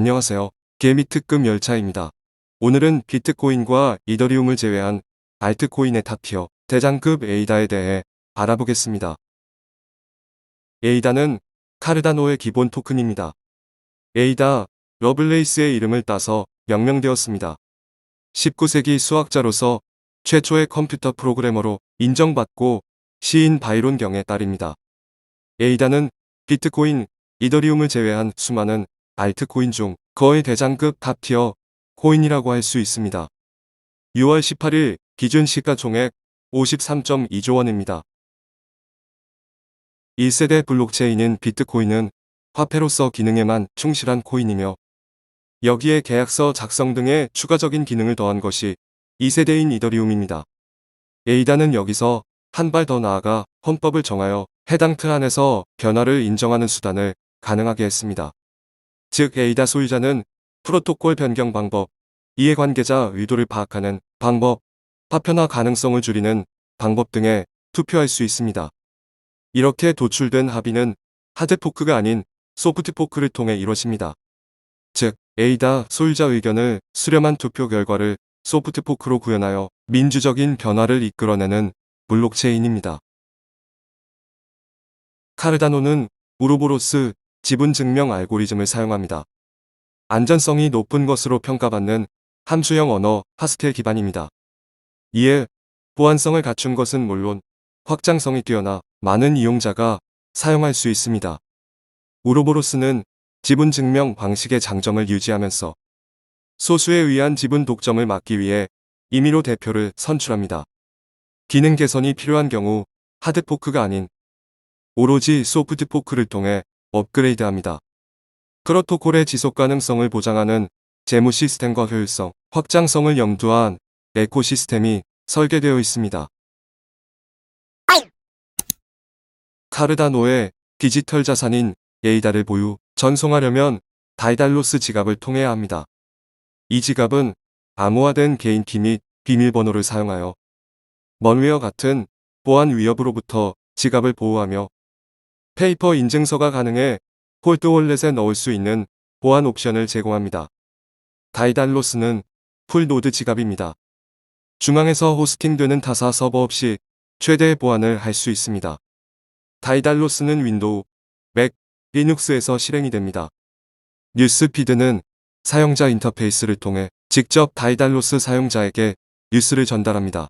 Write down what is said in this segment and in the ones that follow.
안녕하세요. 개미 특급 열차입니다. 오늘은 비트코인과 이더리움을 제외한 알트코인의 탑티어 대장급 에이다에 대해 알아보겠습니다. 에이다는 카르다노의 기본 토큰입니다. 에이다, 러블레이스의 이름을 따서 명명되었습니다. 19세기 수학자로서 최초의 컴퓨터 프로그래머로 인정받고 시인 바이론 경의 딸입니다. 에이다는 비트코인, 이더리움을 제외한 수많은 알트코인 중 거의 대장급 탑티어 코인이라고 할 수 있습니다. 6월 18일 기준 시가총액 53.2조 원입니다. 1세대 블록체인인 비트코인은 화폐로서 기능에만 충실한 코인이며 여기에 계약서 작성 등의 추가적인 기능을 더한 것이 2세대인 이더리움입니다. 에이다는 여기서 한 발 더 나아가 헌법을 정하여 해당 틀 안에서 변화를 인정하는 수단을 가능하게 했습니다. 즉 에이다 소유자는 프로토콜 변경 방법, 이해관계자 의도를 파악하는 방법, 파편화 가능성을 줄이는 방법 등에 투표할 수 있습니다. 이렇게 도출된 합의는 하드포크가 아닌 소프트포크를 통해 이루어집니다. 즉, 에이다 소유자 의견을 수렴한 투표 결과를 소프트포크로 구현하여 민주적인 변화를 이끌어내는 블록체인입니다. 카르다노는 우로보로스 지분 증명 알고리즘을 사용합니다. 안전성이 높은 것으로 평가받는 함수형 언어 파스텔 기반입니다. 이에 보안성을 갖춘 것은 물론 확장성이 뛰어나 많은 이용자가 사용할 수 있습니다. 우로보로스는 지분 증명 방식의 장점을 유지하면서 소수에 의한 지분 독점을 막기 위해 임의로 대표를 선출합니다. 기능 개선이 필요한 경우 하드포크가 아닌 오로지 소프트포크를 통해 업그레이드합니다. 프로토콜의 지속 가능성을 보장하는 재무 시스템과 효율성, 확장성을 염두한 에코시스템이 설계되어 있습니다. 카르다노의 디지털 자산인 에이다를 보유, 전송하려면 다이달로스 지갑을 통해야 합니다. 이 지갑은 암호화된 개인키 및 비밀번호를 사용하여 먼웨어 같은 보안 위협으로부터 지갑을 보호하며 페이퍼 인증서가 가능해 홀드월렛에 넣을 수 있는 보안 옵션을 제공합니다. 다이달로스는 풀노드 지갑입니다. 중앙에서 호스팅되는 타사 서버 없이 최대의 보안을 할 수 있습니다. 다이달로스는 윈도우, 맥, 리눅스에서 실행이 됩니다. 뉴스피드는 사용자 인터페이스를 통해 직접 다이달로스 사용자에게 뉴스를 전달합니다.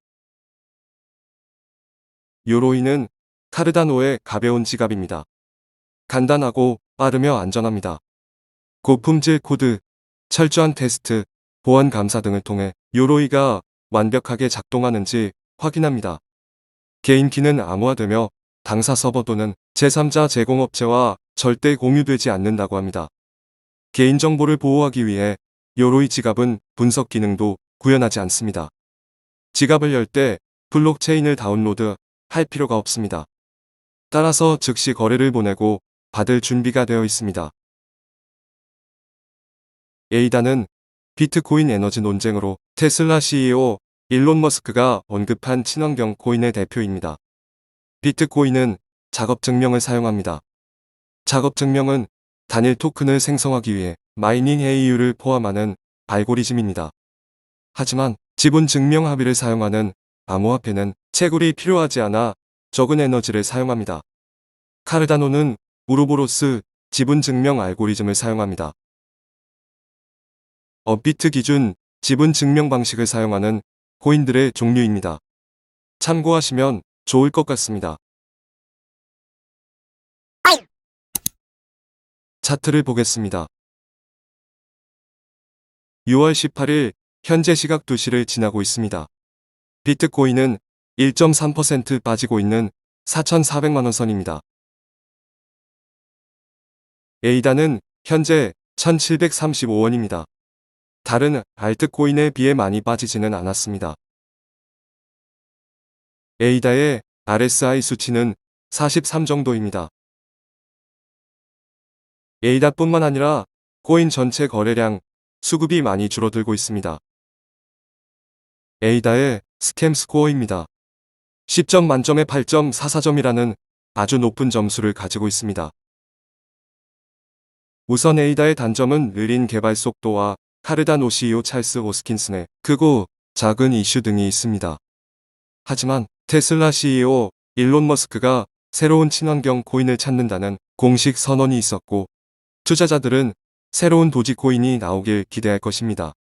요로이는 카르다노의 가벼운 지갑입니다. 간단하고 빠르며 안전합니다. 고품질 코드, 철저한 테스트, 보안 감사 등을 통해 요로이가 완벽하게 작동하는지 확인합니다. 개인키는 암호화되며 당사 서버 또는 제3자 제공업체와 절대 공유되지 않는다고 합니다. 개인정보를 보호하기 위해 요로이 지갑은 분석 기능도 구현하지 않습니다. 지갑을 열 때 블록체인을 다운로드 할 필요가 없습니다. 따라서 즉시 거래를 보내고 받을 준비가 되어 있습니다. 에이다는 비트코인 에너지 논쟁으로 테슬라 CEO 일론 머스크가 언급한 친환경 코인의 대표입니다. 비트코인은 작업 증명을 사용합니다. 작업 증명은 단일 토큰을 생성하기 위해 마이닝 AU를 포함하는 알고리즘입니다. 하지만 지분 증명 합의를 사용하는 암호화폐는 채굴이 필요하지 않아 적은 에너지를 사용합니다. 카르다노는 우로보로스 지분 증명 알고리즘을 사용합니다. 업비트 기준 지분 증명 방식을 사용하는 코인들의 종류입니다. 참고하시면 좋을 것 같습니다. 차트를 보겠습니다. 6월 18일 현재 시각 2시를 지나고 있습니다. 비트코인은 1.3% 빠지고 있는 4,400만원 선입니다. 에이다는 현재 1,735원입니다. 다른 알트코인에 비해 많이 빠지지는 않았습니다. 에이다의 RSI 수치는 43 정도입니다. 에이다뿐만 아니라 코인 전체 거래량, 수급이 많이 줄어들고 있습니다. 에이다의 스캠 스코어입니다. 10점 만점에 8.44점이라는 아주 높은 점수를 가지고 있습니다. 우선 에이다의 단점은 느린 개발 속도와 카르단 오시이오 찰스 호스킨슨의 크고 작은 이슈 등이 있습니다. 하지만 테슬라 CEO 일론 머스크가 새로운 친환경 코인을 찾는다는 공식 선언이 있었고 투자자들은 새로운 도지 코인이 나오길 기대할 것입니다.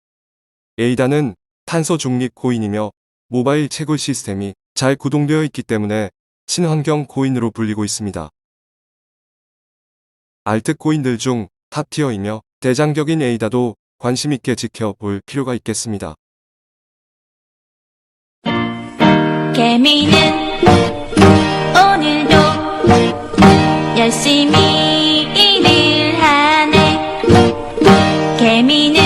에이다는 탄소 중립 코인이며 모바일 채굴 시스템이 잘 구동되어 있기 때문에 친환경 코인으로 불리고 있습니다. 알트 코인들 중 탑티어이며 대장격인 에이다도 관심 있게 지켜볼 필요가 있겠습니다. 개미는 오늘도 열심히 일을 하네 개미는